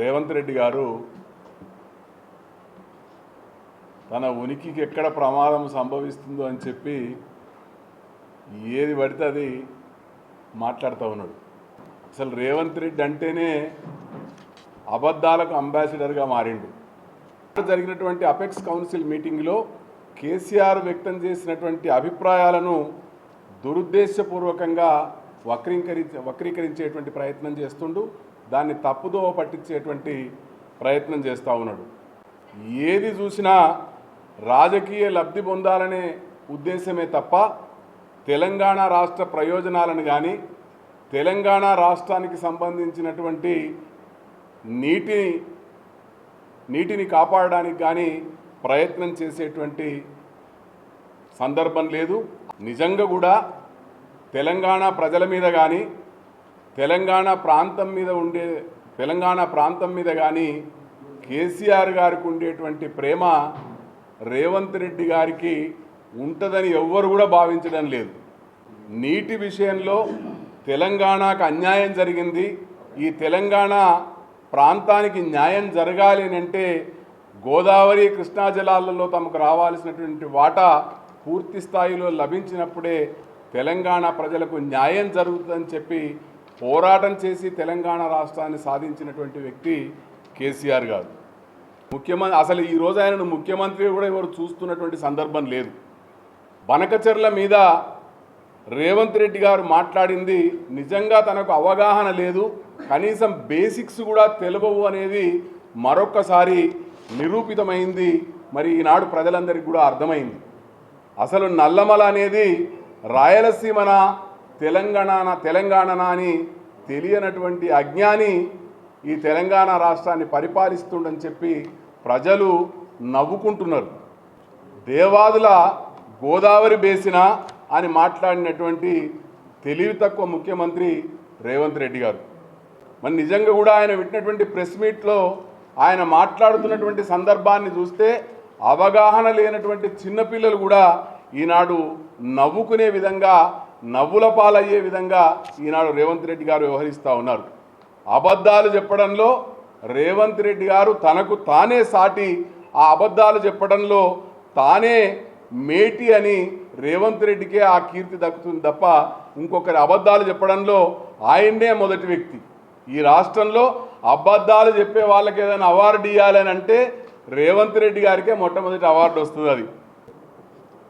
రేవంత్ రెడ్డి గారు తన ఉనికికి ఎక్కడ ప్రమాదం సంభవిస్తుందో అని చెప్పి ఏది పడితే అది మాట్లాడుతూ ఉన్నాడు. అసలు రేవంత్ రెడ్డి అంటేనే అబద్ధాలకు అంబాసిడర్గా మారిండు. జరిగినటువంటి అపెక్స్ కౌన్సిల్ మీటింగ్లో కేసీఆర్ వ్యక్తం చేసినటువంటి అభిప్రాయాలను దురుద్దేశపూర్వకంగా వక్రీకరి వక్రీకరించేటువంటి ప్రయత్నం చేస్తుండు. దాన్ని తప్పుదోవ పట్టించేటువంటి ప్రయత్నం చేస్తూ ఉన్నాడు. ఏది చూసినా రాజకీయ లబ్ధి పొందాలనే ఉద్దేశమే తప్ప తెలంగాణ రాష్ట్ర ప్రయోజనాలను కానీ తెలంగాణ రాష్ట్రానికి సంబంధించినటువంటి నీటి నీటిని కాపాడడానికి కానీ ప్రయత్నం చేసేటువంటి సందర్భం లేదు. నిజంగా కూడా తెలంగాణ ప్రజల మీద కానీ తెలంగాణ ప్రాంతం మీద ఉండే తెలంగాణ ప్రాంతం మీద కానీ కేసీఆర్ గారికి ఉండేటువంటి ప్రేమ రేవంత్ రెడ్డి గారికి ఉంటుందని ఎవ్వరు కూడా భావించడం లేదు. నీటి విషయంలో తెలంగాణకు అన్యాయం జరిగింది. ఈ తెలంగాణ ప్రాంతానికి న్యాయం జరగాలి అంటే గోదావరి కృష్ణా జలాలలో తమకు రావాల్సినటువంటి వాటా పూర్తి స్థాయిలో లభించినప్పుడే తెలంగాణ ప్రజలకు న్యాయం జరుగుతుందని చెప్పి పోరాటం చేసి తెలంగాణ రాష్ట్రాన్ని సాధించినటువంటి వ్యక్తి కేసీఆర్ గారు. ముఖ్యమంత్రి అసలు ఈ రోజు ఆయనను ముఖ్యమంత్రి కూడా ఎవరు చూస్తున్నటువంటి సందర్భం లేదు. బనకచెర్ల మీద రేవంత్ రెడ్డి గారు మాట్లాడింది నిజంగా తనకు అవగాహన లేదు కనీసం బేసిక్స్ కూడా తెలియవు అనేది మరొక్కసారి నిరూపితమైంది మరి ఈనాడు ప్రజలందరికీ కూడా అర్థమైంది. అసలు నల్లమల అనేది రాయలసీమన తెలంగాణ తెలంగాణ అని తెలియనటువంటి అజ్ఞాని ఈ తెలంగాణ రాష్ట్రాన్ని పరిపాలిస్తుండని చెప్పి ప్రజలు నవ్వుకుంటున్నారు. దేవాదుల గోదావరి బేసిన అని మాట్లాడినటువంటి తెలివి తక్కువ ముఖ్యమంత్రి రేవంత్ రెడ్డి గారు. మరి నిజంగా కూడా ఆయన విట్టినటువంటి ప్రెస్ మీట్లో ఆయన మాట్లాడుతున్నటువంటి సందర్భాన్ని చూస్తే అవగాహన లేనటువంటి చిన్నపిల్లలు కూడా ఈనాడు నవ్వుకునే విధంగా నవ్వుల పాలయ్యే విధంగా ఈనాడు రేవంత్ రెడ్డి గారు వ్యవహరిస్తూ ఉన్నారు. అబద్ధాలు చెప్పడంలో రేవంత్ రెడ్డి గారు తనకు తానే సాటి ఆ అబద్ధాలు చెప్పడంలో తానే మేటి అని రేవంత్ రెడ్డికే ఆ కీర్తి దక్కుతుంది తప్ప ఇంకొకరి అబద్ధాలు చెప్పడంలో ఆయన్నే మొదటి వ్యక్తి. ఈ రాష్ట్రంలో అబద్ధాలు చెప్పే వాళ్ళకి ఏదైనా అవార్డు ఇవ్వాలని అంటే రేవంత్ రెడ్డి గారికే మొట్టమొదటి అవార్డు వస్తుంది అది.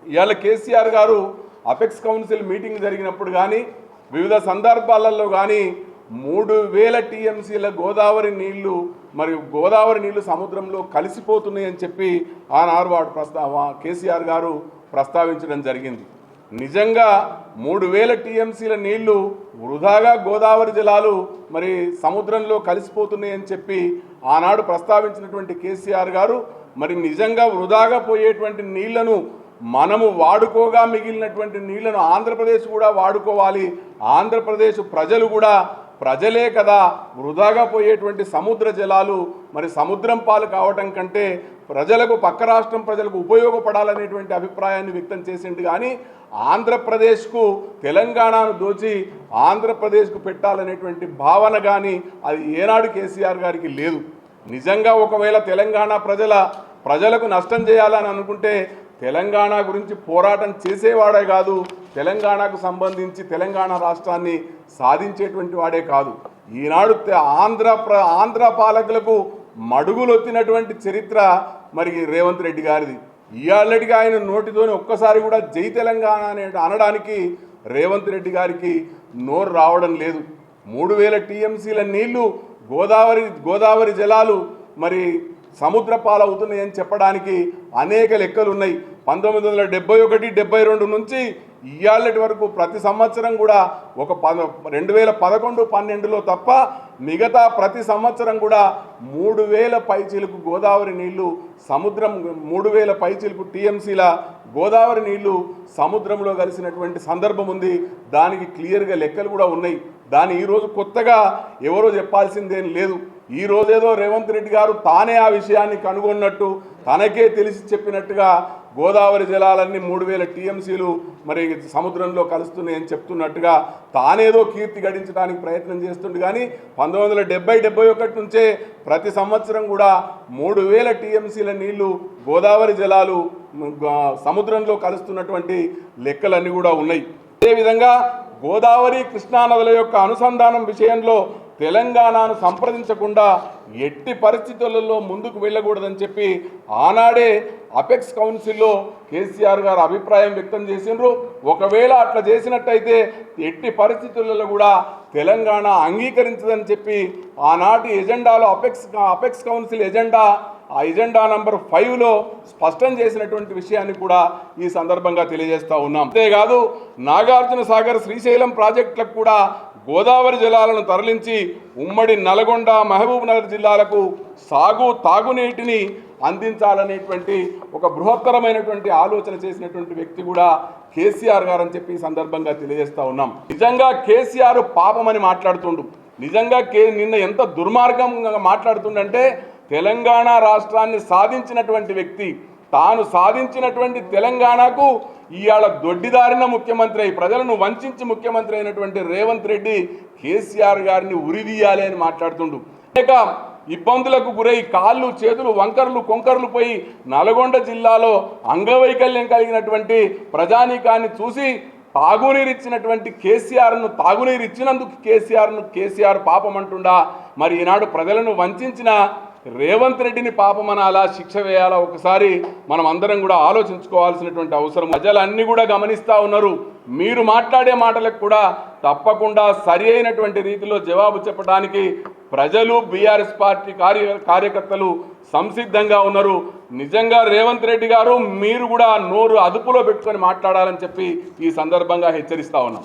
ఇవాళ కేసీఆర్ గారు అపెక్స్ కౌన్సిల్ మీటింగ్ జరిగినప్పుడు కానీ వివిధ సందర్భాలలో కానీ మూడు వేల టీఎంసీల గోదావరి నీళ్ళు మరియు గోదావరి నీళ్ళు సముద్రంలో కలిసిపోతున్నాయి అని చెప్పి ఆనాడు వాడు ప్రస్తావ కేసీఆర్ గారు ప్రస్తావించడం జరిగింది. నిజంగా మూడు వేల టీఎంసీల నీళ్ళు వృధాగా గోదావరి జలాలు మరి సముద్రంలో కలిసిపోతున్నాయి అని చెప్పి ఆనాడు ప్రస్తావించినటువంటి కేసీఆర్ గారు మరి నిజంగా వృధాగా పోయేటువంటి నీళ్ళను మనము వాడుకోగా మిగిలినటువంటి నీళ్ళను ఆంధ్రప్రదేశ్ కూడా వాడుకోవాలి. ఆంధ్రప్రదేశ్ ప్రజలు కూడా ప్రజలే కదా వృధాగా పోయేటువంటి సముద్ర జలాలు. మరి సముద్రం పాలు కావటం కంటే ప్రజలకు పక్క రాష్ట్రం ప్రజలకు ఉపయోగపడాలనేటువంటి అభిప్రాయాన్ని వ్యక్తం చేసిండు కానీ ఆంధ్రప్రదేశ్కు తెలంగాణను దోచి ఆంధ్రప్రదేశ్కు పెట్టాలనేటువంటి భావన కానీ అది ఏనాడు కేసీఆర్ గారికి లేదు. నిజంగా ఒకవేళ తెలంగాణ ప్రజల ప్రజలకు నష్టం చేయాలని అనుకుంటే తెలంగాణ గురించి పోరాటం చేసేవాడే కాదు తెలంగాణకు సంబంధించి తెలంగాణ రాష్ట్రాన్ని సాధించేటువంటి వాడే కాదు. ఈనాడు ఆంధ్ర ప్ర ఆంధ్ర పాలకులకు మడుగులొత్తినటువంటి చరిత్ర మరి రేవంత్ రెడ్డి గారిది. ఇవాళటికి ఆయన నోటితోని ఒక్కసారి కూడా జై తెలంగాణ అనే అనడానికి రేవంత్ రెడ్డి గారికి నోరు రావడం లేదు. మూడు వేల టీఎంసీల నీళ్ళు గోదావరి గోదావరి జలాలు మరి సముద్ర పాలవుతున్నాయని చెప్పడానికి అనేక లెక్కలు ఉన్నాయి పంతొమ్మిది వందల డెబ్బై ఒకటి డెబ్బై రెండు నుంచి ఇవాళటి వరకు ప్రతి సంవత్సరం కూడా ఒక పద రెండు వేల పదకొండు పన్నెండులో తప్ప మిగతా ప్రతి సంవత్సరం కూడా మూడు వేల పైచీలకు గోదావరి నీళ్ళు సముద్రం మూడు వేల పైచీలకు టీఎంసీల గోదావరి నీళ్ళు సముద్రంలో కలిసినటువంటి సందర్భం ఉంది. దానికి క్లియర్గా లెక్కలు కూడా ఉన్నాయి. దాన్ని ఈరోజు కొత్తగా ఎవరో చెప్పాల్సిందేం లేదు. ఈ రోజేదో రేవంత్ రెడ్డి గారు తానే ఆ విషయాన్ని కనుగొన్నట్టు తనకే తెలిసి చెప్పినట్టుగా గోదావరి జలాలన్నీ మూడు వేల టీఎంసీలు మరి సముద్రంలో కలుస్తున్నాయని చెప్తున్నట్టుగా తానేదో కీర్తి గడించడానికి ప్రయత్నం చేస్తుండు కానీ పంతొమ్మిది వందల డెబ్బై డెబ్బై ఒకటి నుంచే ప్రతి సంవత్సరం కూడా మూడు వేల టీఎంసీల నీళ్ళు గోదావరి జలాలు సముద్రంలో కలుస్తున్నటువంటి లెక్కలన్నీ కూడా ఉన్నాయి. అదేవిధంగా గోదావరి కృష్ణా నదుల యొక్క అనుసంధానం విషయంలో తెలంగాణను సంప్రదించకుండా ఎట్టి పరిస్థితులలో ముందుకు వెళ్ళకూడదని చెప్పి ఆనాడే అపెక్స్ కౌన్సిల్లో కేసీఆర్ గారు అభిప్రాయం వ్యక్తం చేసిండ్రు. ఒకవేళ అట్లా చేసినట్టయితే ఎట్టి పరిస్థితులలో కూడా తెలంగాణ అంగీకరించదని చెప్పి ఆనాటి ఎజెండాలో అపెక్స్ అపెక్స్ కౌన్సిల్ ఎజెండా ఆ ఎజెండా నంబర్ ఫైవ్లో స్పష్టం చేసినటువంటి విషయాన్ని కూడా ఈ సందర్భంగా తెలియజేస్తూ ఉన్నాం. అంతేకాదు నాగార్జున సాగర్ శ్రీశైలం ప్రాజెక్టులకు కూడా గోదావరి జలాలను తరలించి ఉమ్మడి నల్గొండ మహబూబ్ నగర్ జిల్లాలకు సాగు తాగునీటిని అందించాలనేటువంటి ఒక బృహత్తరమైనటువంటి ఆలోచన చేసినటువంటి వ్యక్తి కూడా కేసీఆర్ గారు అని చెప్పి సందర్భంగా తెలియజేస్తూ ఉన్నాం. నిజంగా కేసీఆర్ పాపమని మాట్లాడుతుండు. నిజంగా కే నిన్న ఎంత దుర్మార్గంగా మాట్లాడుతుండంటే తెలంగాణ రాష్ట్రాన్ని సాధించినటువంటి వ్యక్తి తాను సాధించినటువంటి తెలంగాణకు ఇవాళ దొడ్డిదారిన ముఖ్యమంత్రి అయి ప్రజలను వంచించి ముఖ్యమంత్రి అయినటువంటి రేవంత్ రెడ్డి కేసీఆర్ గారిని ఉరిదీయాలి అని మాట్లాడుతుండు. అనేక ఇబ్బందులకు గురై కాళ్ళు చేతులు వంకర్లు కొంకర్లు పోయి నల్గొండ జిల్లాలో అంగవైకల్యం కలిగినటువంటి ప్రజానీకాన్ని చూసి తాగునీరు ఇచ్చినటువంటి కేసీఆర్ను తాగునీరు ఇచ్చినందుకు కేసీఆర్ను కేసీఆర్ పాపం అంటుండా. మరి ఈనాడు ప్రజలను వంచిన రేవంత్ రెడ్డిని పాపమనాలా శిక్ష వేయాలా ఒకసారి మనం అందరం కూడా ఆలోచించుకోవాల్సినటువంటి అవసరం. ప్రజలన్నీ కూడా గమనిస్తూ ఉన్నారు. మీరు మాట్లాడే మాటలకు కూడా తప్పకుండా సరి అయినటువంటి రీతిలో జవాబు చెప్పడానికి ప్రజలు బీఆర్ఎస్ పార్టీ కార్య కార్యకర్తలు సంసిద్ధంగా ఉన్నారు. నిజంగా రేవంత్ రెడ్డి గారు మీరు కూడా నోరు అదుపులో పెట్టుకొని మాట్లాడాలని చెప్పి ఈ సందర్భంగా హెచ్చరిస్తా ఉన్నాం.